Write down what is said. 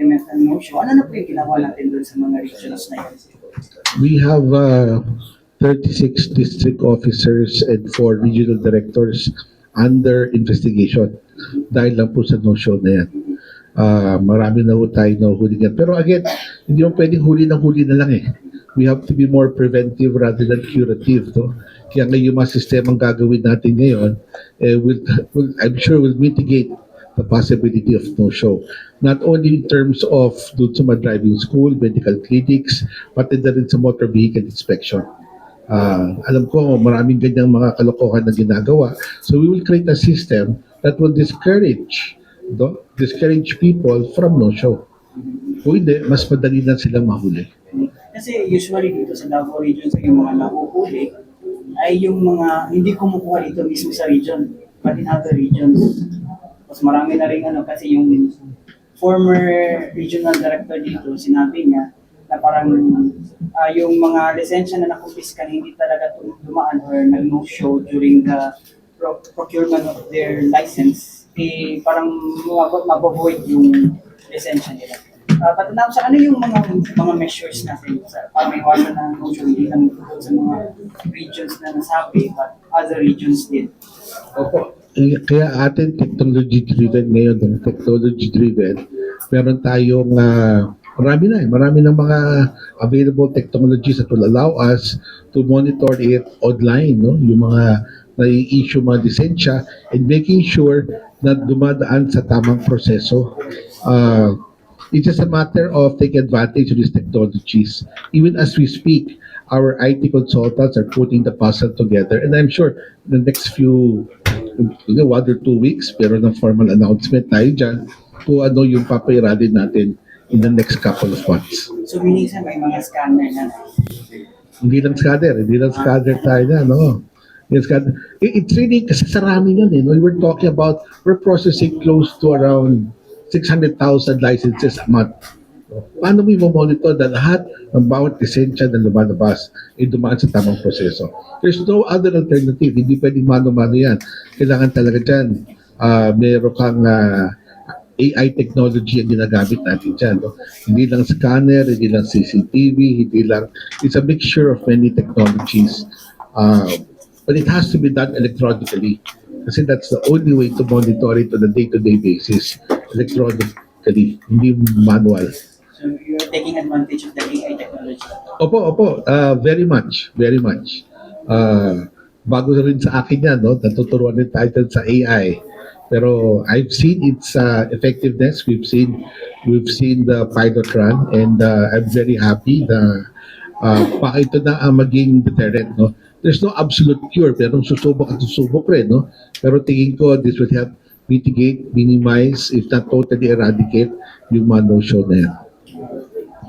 implement ang no-show, ano na po yung ginawa natin doon sa mga regions na yun? We have uh, 36 district officers and 4 regional directors under investigation dahil lang po sa no-show na yan. Ah, marami na po tayo na huli yan. Pero again, hindi mo pwedeng huli ng huli na lang eh. We have to be more preventive rather than curative. No? Kaya ngayon yung mga sistemang gagawin natin ngayon, eh, will, will, I'm sure will mitigate the possibility of no-show. Not only in terms of doon sa driving school, medical clinics, pati na rin sa motor vehicle inspection. Ah, alam ko maraming ganyang mga kalokohan na ginagawa. So we will create a system that will discourage no? discourage people from no-show. Kung hindi, mas madali na silang mahuli. Kasi usually dito sa Davao region, sa yung mga nahuhuli, ay yung mga hindi kumukuha dito mismo sa region, but in other regions. Mas marami na rin ano, kasi yung former regional director dito, sinabi niya na parang ah, yung mga lisensya na nakumpiska na hindi talaga dumaan or nag-no-show during the pro- procurement of their license, eh parang mabot mabovoid yung lisensya nila. Uh, but now, sa ano yung mga mga measures natin sa para may iwasan na no-show hindi lang sa mga regions na nasabi but other regions din. Opo. Eh, Kaya atin technology driven ngayon, no? technology driven. Meron tayong ah, marami na eh, marami ng mga available technologies that will allow us to monitor it online, no? Yung mga nai-issue mga lisensya and making sure na dumadaan sa tamang proseso. Ah, it's just a matter of taking advantage of these technologies. Even as we speak, our IT consultants are putting the puzzle together. And I'm sure the next few, one or two weeks, pero ng formal announcement tayo dyan kung ano yung papairalin natin in the next couple of months. So sa may mga scanner na Hindi lang scanner, hindi lang scanner tayo na, no? Yung scanner. It- It's really, kasi sarami yan eh. No? We're talking about, we're processing close to around 600,000 licenses a month. Paano mo i-monitor na lahat ng bawat lisensya na lumalabas ay dumaan sa tamang proseso? There's no other alternative. Hindi pwedeng mano-mano yan. Kailangan talaga dyan, ah meron kang ah, AI technology ang ginagamit natin dyan. No? Hindi lang scanner, hindi lang CCTV, hindi lang, it's a mixture of many technologies. Uh, but it has to be done electronically. Kasi that's the only way to monitor it on a day-to-day basis, electronically, hindi manual. Taking advantage of the AI technology. Opo, opo, uh, very much, very much. Uh, bago rin sa akin yan, no? natuturuan din tayo sa AI. Pero I've seen its uh, effectiveness. We've seen we've seen the pilot run and uh, I'm very happy na uh, pa ito na ang maging deterrent. No? There's no absolute cure, pero susubok at susubok rin. No? Pero tingin ko this will help mitigate, minimize, if not totally eradicate yung mga no-show na yan.